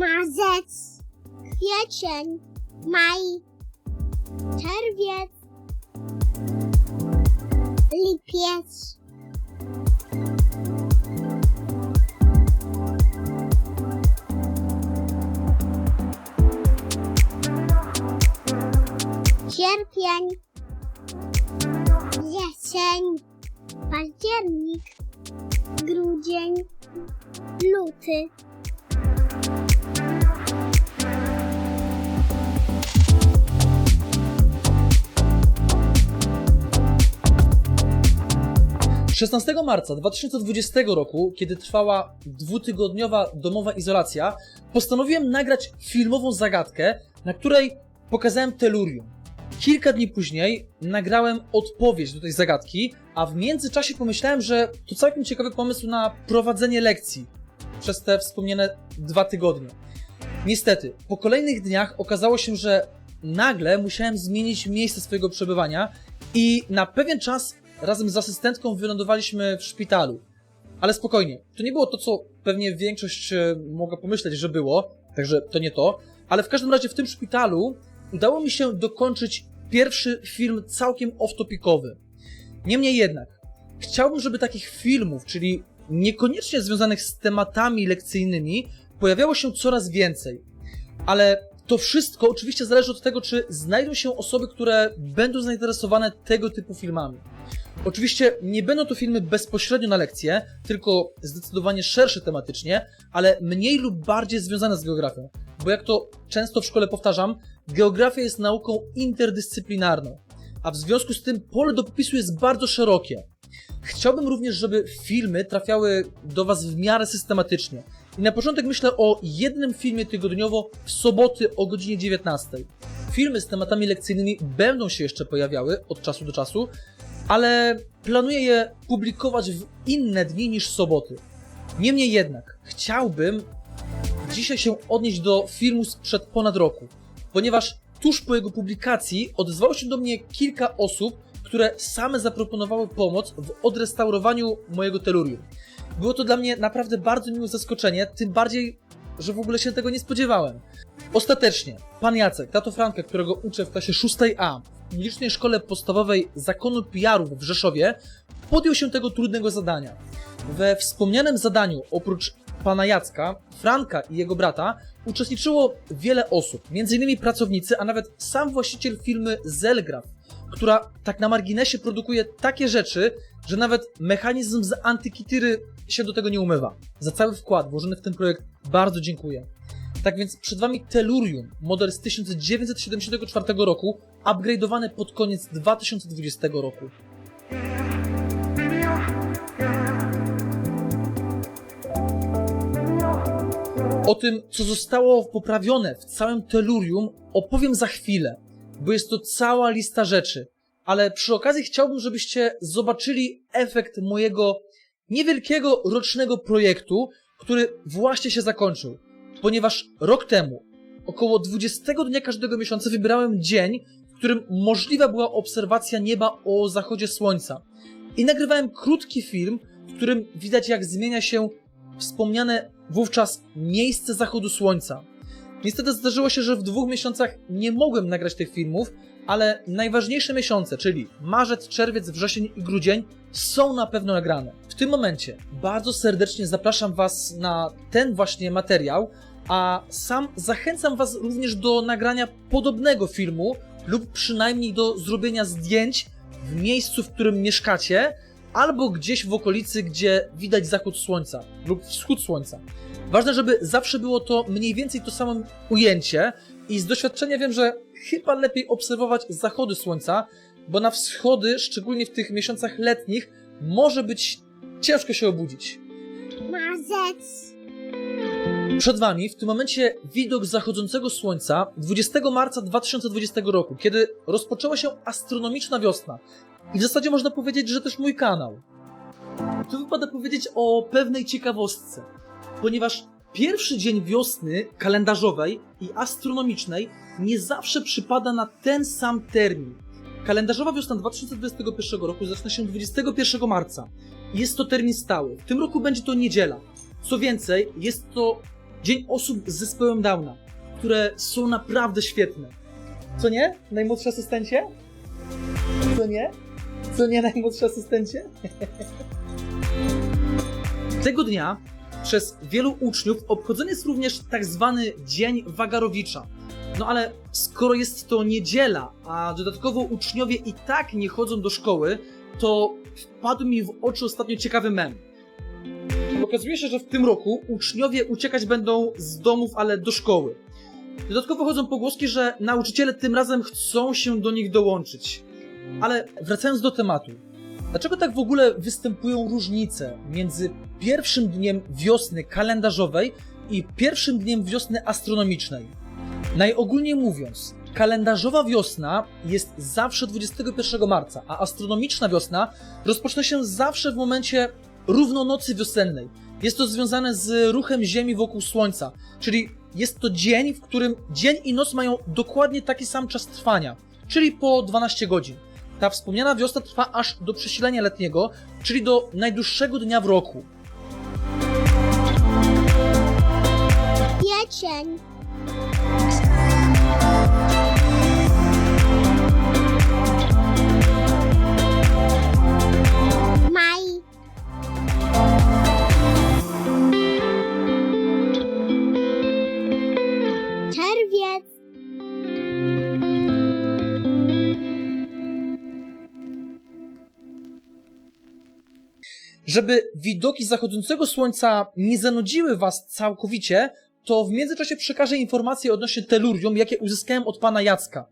Marzec, kwiecień, maj, czerwiec, lipiec. Sierpień, jesień, październik, grudzień, luty. 16 marca 2020 roku, kiedy trwała dwutygodniowa domowa izolacja, postanowiłem nagrać filmową zagadkę, na której pokazałem telurium. Kilka dni później nagrałem odpowiedź do tej zagadki, a w międzyczasie pomyślałem, że to całkiem ciekawy pomysł na prowadzenie lekcji przez te wspomniane dwa tygodnie. Niestety, po kolejnych dniach okazało się, że nagle musiałem zmienić miejsce swojego przebywania i na pewien czas razem z asystentką wylądowaliśmy w szpitalu. Ale spokojnie, to nie było to, co pewnie większość e, mogła pomyśleć, że było, także to nie to. Ale w każdym razie w tym szpitalu udało mi się dokończyć pierwszy film całkiem off-topicowy. Niemniej jednak, chciałbym, żeby takich filmów, czyli niekoniecznie związanych z tematami lekcyjnymi, pojawiało się coraz więcej. Ale to wszystko oczywiście zależy od tego, czy znajdą się osoby, które będą zainteresowane tego typu filmami. Oczywiście nie będą to filmy bezpośrednio na lekcje, tylko zdecydowanie szersze tematycznie, ale mniej lub bardziej związane z geografią. Bo jak to często w szkole powtarzam, geografia jest nauką interdyscyplinarną, a w związku z tym pole do popisu jest bardzo szerokie. Chciałbym również, żeby filmy trafiały do Was w miarę systematycznie. I na początek myślę o jednym filmie tygodniowo w soboty o godzinie 19. Filmy z tematami lekcyjnymi będą się jeszcze pojawiały od czasu do czasu, ale planuję je publikować w inne dni niż soboty. Niemniej jednak, chciałbym dzisiaj się odnieść do filmu sprzed ponad roku, ponieważ tuż po jego publikacji odezwało się do mnie kilka osób, które same zaproponowały pomoc w odrestaurowaniu mojego telurium. Było to dla mnie naprawdę bardzo miłe zaskoczenie, tym bardziej, że w ogóle się tego nie spodziewałem. Ostatecznie, pan Jacek, tato Franka, którego uczę w klasie 6A w publicznej szkole podstawowej zakonu PR-ów w Rzeszowie, podjął się tego trudnego zadania. We wspomnianym zadaniu, oprócz pana Jacka, Franka i jego brata, uczestniczyło wiele osób, m.in. pracownicy, a nawet sam właściciel firmy Zelgraf, która tak na marginesie produkuje takie rzeczy, że nawet mechanizm z antykitiry się do tego nie umywa. Za cały wkład włożony w ten projekt bardzo dziękuję. Tak więc przed Wami Tellurium, model z 1974 roku, upgrade'owany pod koniec 2020 roku. O tym, co zostało poprawione w całym Tellurium, opowiem za chwilę, bo jest to cała lista rzeczy. Ale przy okazji chciałbym, żebyście zobaczyli efekt mojego niewielkiego rocznego projektu, który właśnie się zakończył. Ponieważ rok temu, około 20 dnia każdego miesiąca, wybrałem dzień, w którym możliwa była obserwacja nieba o zachodzie słońca. I nagrywałem krótki film, w którym widać, jak zmienia się wspomniane wówczas miejsce zachodu słońca. Niestety zdarzyło się, że w dwóch miesiącach nie mogłem nagrać tych filmów, ale najważniejsze miesiące, czyli marzec, czerwiec, wrzesień i grudzień, są na pewno nagrane. W tym momencie bardzo serdecznie zapraszam Was na ten właśnie materiał, a sam zachęcam Was również do nagrania podobnego filmu lub przynajmniej do zrobienia zdjęć w miejscu, w którym mieszkacie, albo gdzieś w okolicy, gdzie widać zachód słońca lub wschód słońca. Ważne, żeby zawsze było to mniej więcej to samo ujęcie i z doświadczenia wiem, że chyba lepiej obserwować zachody słońca, bo na wschody, szczególnie w tych miesiącach letnich, może być ciężko się obudzić. Marzec, Przed Wami w tym momencie widok zachodzącego słońca 20 marca 2020 roku, kiedy rozpoczęła się astronomiczna wiosna. I w zasadzie można powiedzieć, że też mój kanał. Tu wypada powiedzieć o pewnej ciekawostce, ponieważ pierwszy dzień wiosny kalendarzowej i astronomicznej nie zawsze przypada na ten sam termin. Kalendarzowa wiosna 2021 roku zaczyna się 21 marca. Jest to termin stały. W tym roku będzie to niedziela. Co więcej, jest to Dzień osób z zespołem Downa, które są naprawdę świetne. Co nie? Najmłodszy asystencie? Co nie? Co nie, najmłodszy asystencie? Tego dnia przez wielu uczniów obchodzony jest również tak zwany Dzień Wagarowicza. No ale skoro jest to niedziela, a dodatkowo uczniowie i tak nie chodzą do szkoły, to wpadł mi w oczy ostatnio ciekawy mem. Okazuje się, że w tym roku uczniowie uciekać będą z domów, ale do szkoły. Dodatkowo chodzą pogłoski, że nauczyciele tym razem chcą się do nich dołączyć. Ale wracając do tematu. Dlaczego tak w ogóle występują różnice między pierwszym dniem wiosny kalendarzowej i pierwszym dniem wiosny astronomicznej? Najogólniej mówiąc, kalendarzowa wiosna jest zawsze 21 marca, a astronomiczna wiosna rozpoczyna się zawsze w momencie równonocy wiosennej. Jest to związane z ruchem Ziemi wokół Słońca, czyli jest to dzień, w którym dzień i noc mają dokładnie taki sam czas trwania, czyli po 12 godzin. Ta wspomniana wiosna trwa aż do przesilenia letniego, czyli do najdłuższego dnia w roku. Jesień. Maj. Czerwiec. Żeby widoki zachodzącego słońca nie zanudziły was całkowicie, to w międzyczasie przekażę informacje odnośnie telurium, jakie uzyskałem od pana Jacka.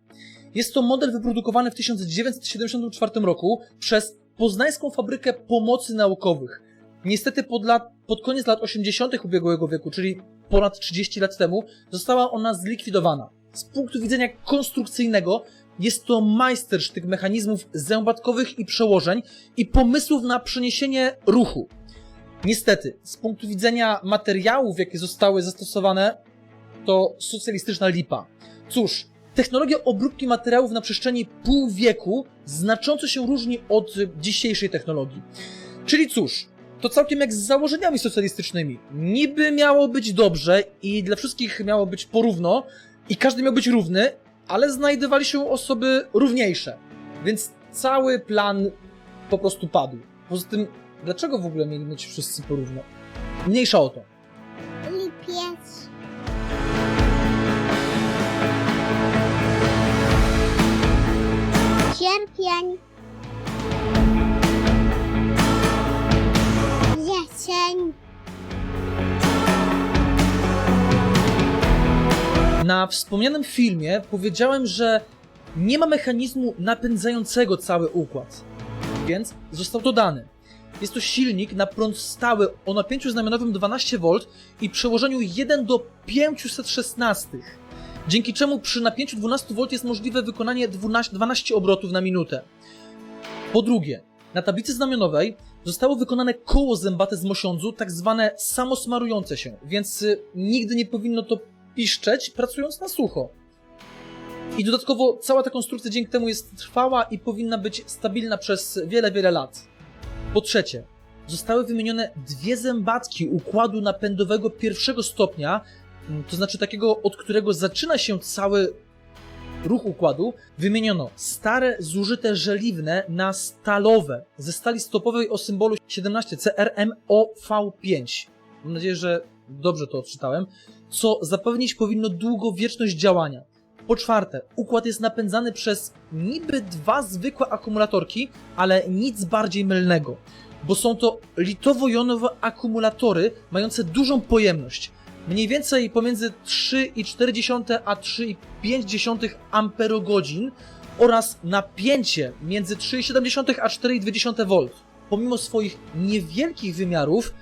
Jest to model wyprodukowany w 1974 roku przez Poznańską Fabrykę Pomocy Naukowych. Niestety pod, lat, pod koniec lat 80. ubiegłego wieku, czyli ponad 30 lat temu, została ona zlikwidowana. Z punktu widzenia konstrukcyjnego jest to majstersztyk mechanizmów zębatkowych i przełożeń i pomysłów na przeniesienie ruchu. Niestety, z punktu widzenia materiałów, jakie zostały zastosowane, to socjalistyczna lipa. Cóż, technologia obróbki materiałów na przestrzeni pół wieku znacząco się różni od dzisiejszej technologii. Czyli cóż, to całkiem jak z założeniami socjalistycznymi. Niby miało być dobrze i dla wszystkich miało być porówno i każdy miał być równy, ale znajdowali się osoby równiejsze. Więc cały plan po prostu padł. Poza tym, dlaczego w ogóle mieli mieć wszyscy porówno? Mniejsza o to. Lipiec. Sierpień. Na wspomnianym filmie powiedziałem, że nie ma mechanizmu napędzającego cały układ, więc został dodany. Jest to silnik na prąd stały o napięciu znamionowym 12V i przełożeniu 1 do 516, dzięki czemu przy napięciu 12V jest możliwe wykonanie 12, 12 obrotów na minutę. Po drugie, na tablicy znamionowej zostało wykonane koło zębate z mosiądzu, tak zwane samosmarujące się, więc y, nigdy nie powinno to piszczeć, pracując na sucho. I dodatkowo cała ta konstrukcja dzięki temu jest trwała i powinna być stabilna przez wiele, wiele lat. Po trzecie, zostały wymienione dwie zębatki układu napędowego pierwszego stopnia, mm, to znaczy takiego, od którego zaczyna się cały ruch układu. Wymieniono stare, zużyte żeliwne na stalowe ze stali stopowej o symbolu 17 CRMOV5. Mam nadzieję, że dobrze to odczytałem co zapewnić powinno długowieczność działania. Po czwarte, układ jest napędzany przez niby dwa zwykłe akumulatorki, ale nic bardziej mylnego, bo są to litowo-jonowe akumulatory mające dużą pojemność. Mniej więcej pomiędzy 3,4 a 3,5 amperogodzin oraz napięcie między 3,7 a 4,2 V. Pomimo swoich niewielkich wymiarów,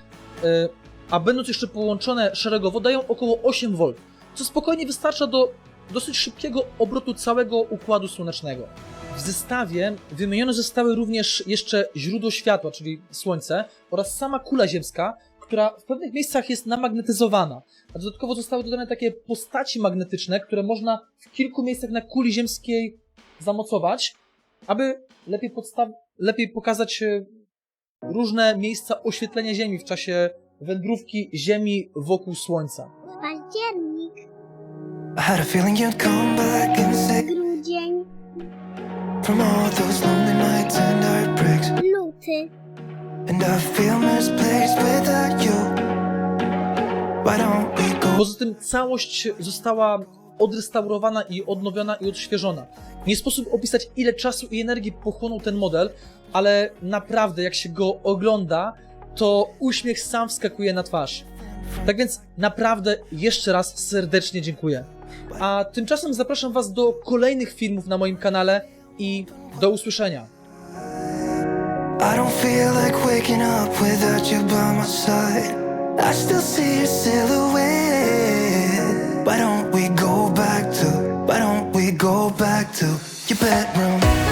e, a będąc jeszcze połączone szeregowo, dają około 8 V, co spokojnie wystarcza do dosyć szybkiego obrotu całego układu słonecznego. W zestawie wymienione zostały również jeszcze źródło światła, czyli Słońce, oraz sama kula ziemska, która w pewnych miejscach jest namagnetyzowana. A dodatkowo zostały dodane takie postaci magnetyczne, które można w kilku miejscach na kuli ziemskiej zamocować, aby lepiej, lepiej pokazać e, różne miejsca oświetlenia Ziemi w czasie wędrówki Ziemi wokół Słońca. Październik, I had a feeling you'd come back and say grudzień, from all those lonely nights and heartbreaks. luty, And I feel misplaced without you. Why don't we go? Poza tym całość została odrestaurowana i odnowiona i odświeżona. Nie sposób opisać, ile czasu i energii pochłonął ten model, ale naprawdę, jak się go ogląda, to uśmiech sam wskakuje na twarz. Tak więc naprawdę jeszcze raz serdecznie dziękuję. A tymczasem zapraszam Was do kolejnych filmów na moim kanale i do usłyszenia. I don't feel like waking up without you by my side. I still see your silhouette. Why don't we go back to? Why don't we go back to your bedroom?